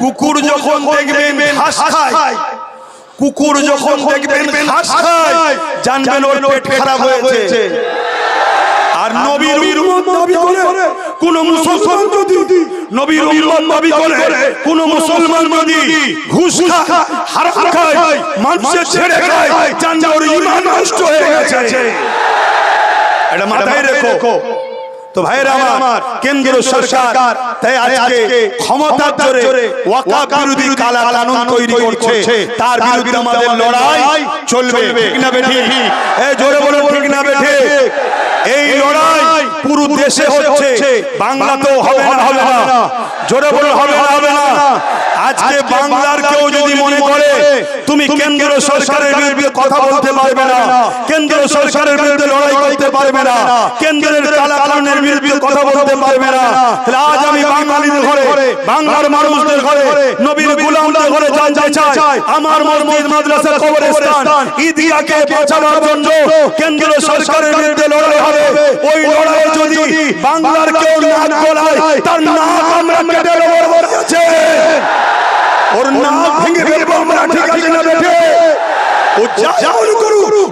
কুকুর যখন দেখবেন ঘাস খায় কুকুর যখন দেখবেন ঘাস খায় জানবেন ওর পেট খারাপ হয়েছে। আর নবীর উম্মত দাবি করে কোন মুসলমান যদি নবীর উম্মত দাবি করে কোন মুসলমান যদি ঘুষ খায় হারাম খায় মানুষের ছেড়ে খায় জানবে ওর ঈমান নষ্ট হয়ে গেছে। এটা মাথায় রেখো। তো ভাইরা আমার কেন্দ্র সরকার তাই আজকে ক্ষমতার জোরে ওয়াকাফ বিরোধী কালা কানুন তৈরি করছে। তার বিরুদ্ধে আমাদের লড়াই চলবে। ঠিক না বেঠি? এই জোরে বলুন ঠিক না বেঠি? এই লড়াই পুরো দেশে হচ্ছে। বাংলাতেও হবে না হবে না। জোরে বলুন হবে না হবে না। আজকে বাংলার কেউ যদি মনে করে তুমি কেন্দ্র সরকারের বিরুদ্ধে কথা বলতে পারবে না। কেন্দ্র সরকারের বিরুদ্ধে পারবে না। কেন্দ্রের কালা কানুনের বিরুদ্ধে কথা বলতে পারবে না। তাহলে আজ আমি বাঙালিদের ঘরে বাংলার মানুষদের ঘরে নবীর গোলামদের ঘরে জানতে চাই আমার মসজিদ মাদ্রাসা কবরস্থান ঈদগাহকে বাঁচানোর জন্য কেন্দ্র সরকারের বিরুদ্ধে লড়াই হবে। ওই লড়াই যদি বাংলার কেউ নাক গলায় তার নাক আমরা কেটে দেবো ওর নাক ভেঙে ফেলব আমরা ঠিক আছে না বেঠে। ও যা যা করুক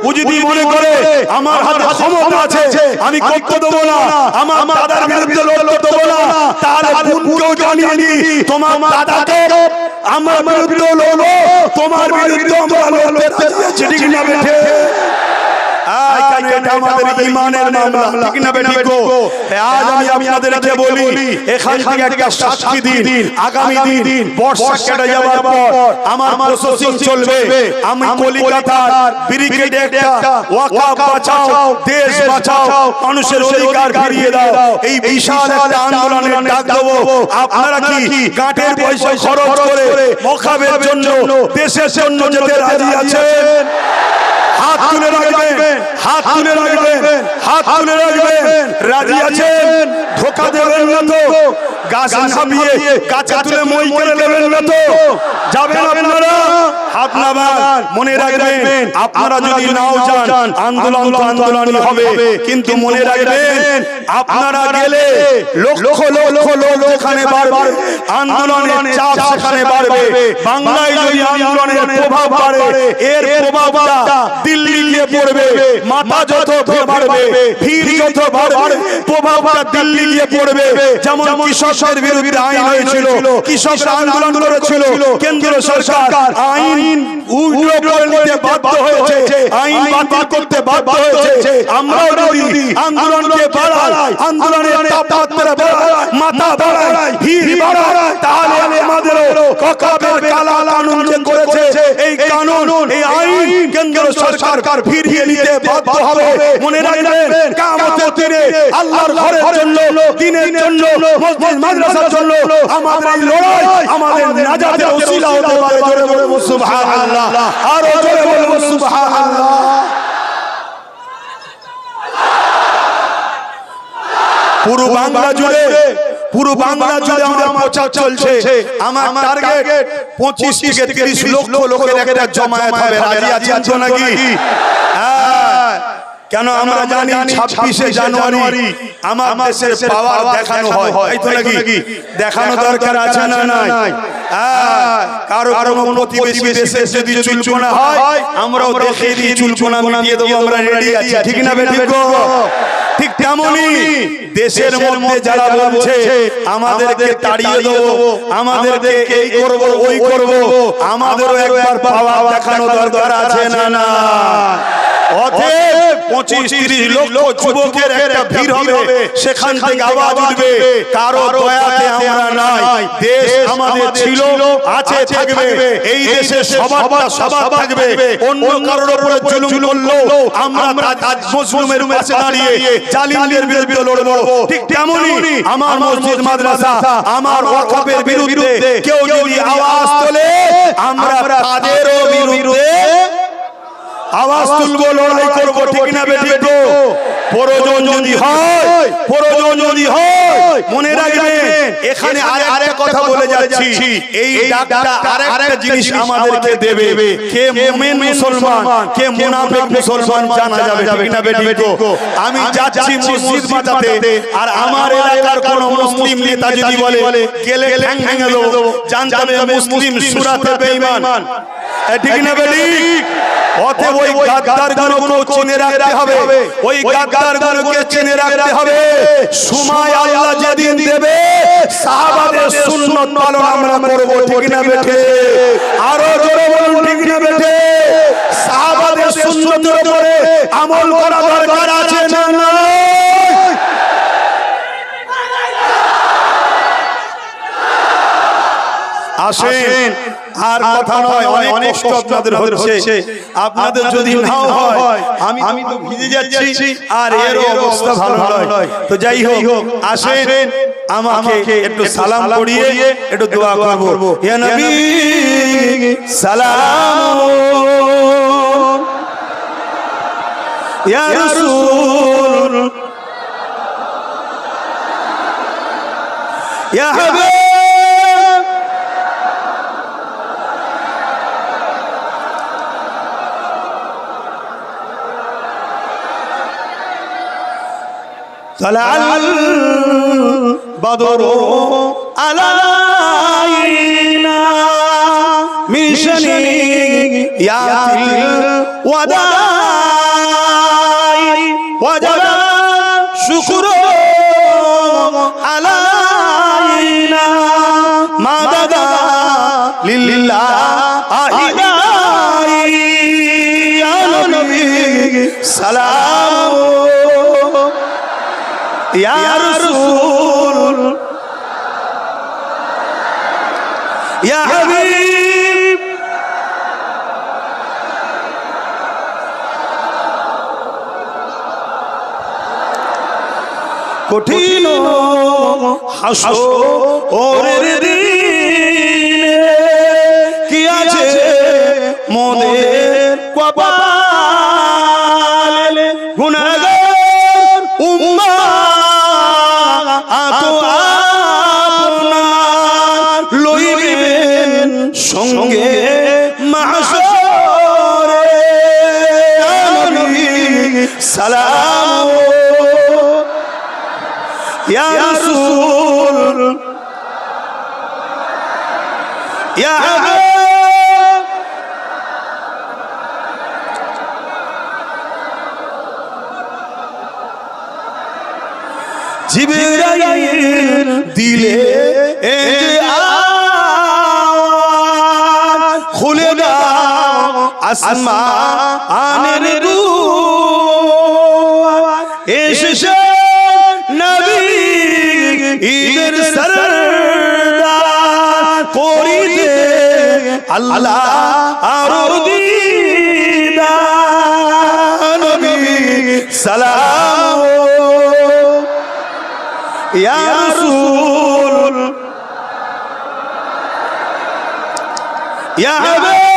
ও যদি মনে করে আমার হাতে ক্ষমতা আছে আমি করতে দেবো না আমার দাদার বিরুদ্ধে লড়তে দেবো না তাহলে বোনকেও জানিয়ে নি তোমার দাদাকে আমার বিরুদ্ধে লড়বো তোমার বিরুদ্ধে আমরা লড়তে ঠিক না বেঠে এটা আমাদের ঈমানের মামলা। ঠিক না আজ আমি আপনাদেরকে বলি এখান থেকে একটা সাক্ষী দিন আগামী দিন বর্ষা কেটে যাওয়ার পর আমার প্রসেসিং চলবে। আমি কলিকাতার ব্রিগেডে একটা ওয়াকাফ বাঁচাও দেশ বাঁচাও মানুষের অধিকার ফিরিয়ে দাও। এই বিশাল একটা আন্দোলনের ডাক দেবো। আপনারা কি কাঠের পয়সা খরচ করে মখাবের জন্য দেশের জন্য যেতে রাজি আছেন? হাত তুলে রাখবেন হাত তুলে রাখবেন হাত তুলে রাখবেন। রাজি আছেন? ধোকা দেবেন না তো? গাছ নামিয়ে কাঁচা তুলে মই করে নেবেন না তো? যাবেন আপনারা? হাত নামান মনে রাখবেন আপনারা যদি নাও যান আন্দোলন তো আন্দোলনই হবে। কিন্তু মনে রাখবেন আপনারা গেলে লক্ষ লক্ষ লোক এখানে বাড়বে আন্দোলনের চাপ সেখানে বাড়বে। বাংলায় যদি আন্দোলনের প্রভাব বাড়ে এর প্রভাবটা দিল্লি গিয়ে পড়বে মাথা যত বাড়বে ভিড় যত বাড়বে প্রভাবটা দিল্লি গিয়ে পড়বে। যেমন কৃষকের বিরুদ্ধে আইন হয়েছিল কৃষকরা আন্দোলন করেছিল কেন্দ্র সরকার আইন উল্টো করে নিতে বাধ্য হয়েছে। আইন বাতিল করতে বাধ্য হয়েছে। আমরাও যদি আন্দোলনকে বাড়াই আন্দোলনের তাপমাত্রা বাড়াই মাথা বাড়াই ভিড় বাড়াই তাহলে আমাদেরও ককাবের কালা কানুন যে করেছে এই কানুন এই আইন কেন্দ্র সরকার ফিরিয়ে নিতে বাধ্য হবে। মনে রাখবেন কামতের দিনে আল্লাহর ঘরের জন্য দিনের জন্য মসজিদ মাদ্রাসার জন্য আমাদের এই লড়াই আমাদের নাজাতের ওসিলা হতে পারে জোরে বলব সুবহানাল্লাহ। আর জোরে বলব সুবহানাল্লাহ। পুরো বাংলা জুড়ে পুরো বাংলা জুড়ে আমাদের প্রচার চলছে। আমার টার্গেট পঁচিশ থেকে তিরিশ লক্ষ লোকের একটা জমায়েত হবে। রাজি আছেন নাকি? হ্যাঁ। কেন আমরা জানি ছাব্বিশে জানুয়ারি আমার দেশের পাওয়ার দেখানো হয়। তো নাকি? দেখানো দরকার আছে না নাই? হ্যাঁ, কারও কারও প্রতিবেশী দেশে যদি চুলকোনা হয় আমরাও দেখিয়ে দিই চুলকোনা মিটিয়ে দেবো আমরা রেডি আছি। ঠিক না বেঠিক ঠিক তেমনই দেশের মধ্যে যারা বলছে আমাদেরকে তাড়িয়ে দেবো আমাদেরকে এই করব ওই করব আমাদেরও একবার পাওয়া দেখানো দরকার আছে না? না। অতএব পঁচিশ তিরিশ লক্ষ যুবকের একটা ভিড় হবে। সেখান থেকে আওয়াজ উঠবে। কারও দয়াতে আমরা নাই। দেশ আমাদের ছিল আছে থাকবে। এই দেশে সবার সবার থাকবে। অন্য কারোর উপরে জুলুম করল। আমরা আজ মজলুমের পাশে দাঁড়িয়ে জালিমদের বিরুদ্ধে লড়বো। ঠিক তেমনই আমার মসজিদ মাদ্রাসা আমার ওয়াকফের বিরুদ্ধে কেউ যদি আওয়াজ তোলে আমরা তাদেরও বিরুদ্ধে আওয়াজ তুলবো লড়াই করব ঠিক না বেটি তো। প্রয়োজন যদি হয় প্রয়োজন যদি হয় মনে রাখবেন এখানে আর আরেক কথা বলে যাচ্ছি। এই ডাকটা আরেকটা জিনিস আমাদেরকে দেবে। কে মুমিন মুসলমান কে মুনাফিক মুসলমান জানা যাবে ঠিক না বেটি তো। আমি যাচ্ছি মসজিদ বাঁচাতে আর আমার এলাকার কোন মুসলিম নেতা যদি বলে গেলে ঠ্যাং ভেঙে দেবো। জানতে হবে মুসলিম সুরাতে বেঈমান। ঠিক না বেটি? অতএব ওই গাদ্দার গুলোকে চিনে রাখতে হবে। ওই গাদ্দার গুলোকে চিনে রাখতে হবে। সময় আল্লাহ যেদিন দেবে সাহাবাদের সুন্নত পালন আমরা করব ঠিক না বেঠে? আরও জোরে বলুন ঠিক না বেঠে? সাহাবাদের সুন্নতের উপরে আমল করা দরকার আছে না না আসেন। আর কথা নয় অনেক কষ্ট আপনাদের হচ্ছে। আপনাদের যদি নাও হয় আমি আমি তো ভিজে যাচ্ছি আর এর অবস্থা ভালো নয়। তো যাই হোক আসেন আমাকে একটু সালাম করিয়ে একটু দোয়া করব। ইয়া নবী সালাম। ইয়া রাসূল। ইয়া হাবিব। طلع البدر علينا من شنيعات الوداع وجب شكر علينا بدا لله يا نبي سلام কঠিন হাসো ওরে কি আছে মোদের দিলে খুলে দাও আসমানের দুয়ার। এসেছে নবী ঈদের সরদার করিতে আল্লাহ আর দিদার। নবী সালাম ইয়া রাসূল। ইয়া হাবিব।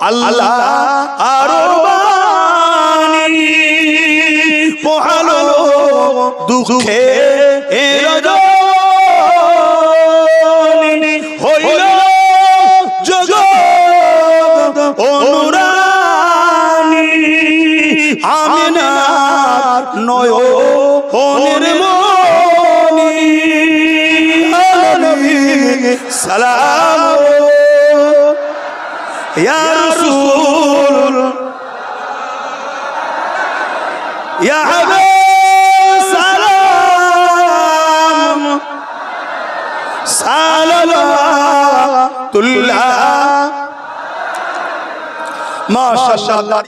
আল্লাহ আরও বাণী। দুঃখে এ অনুরানী আমিনার নয় অনির্মণি সালাম। ইয়া রাসূল ইয়া হাবিব সালাম। সালাতুল্লাহ মাশাআল্লাহ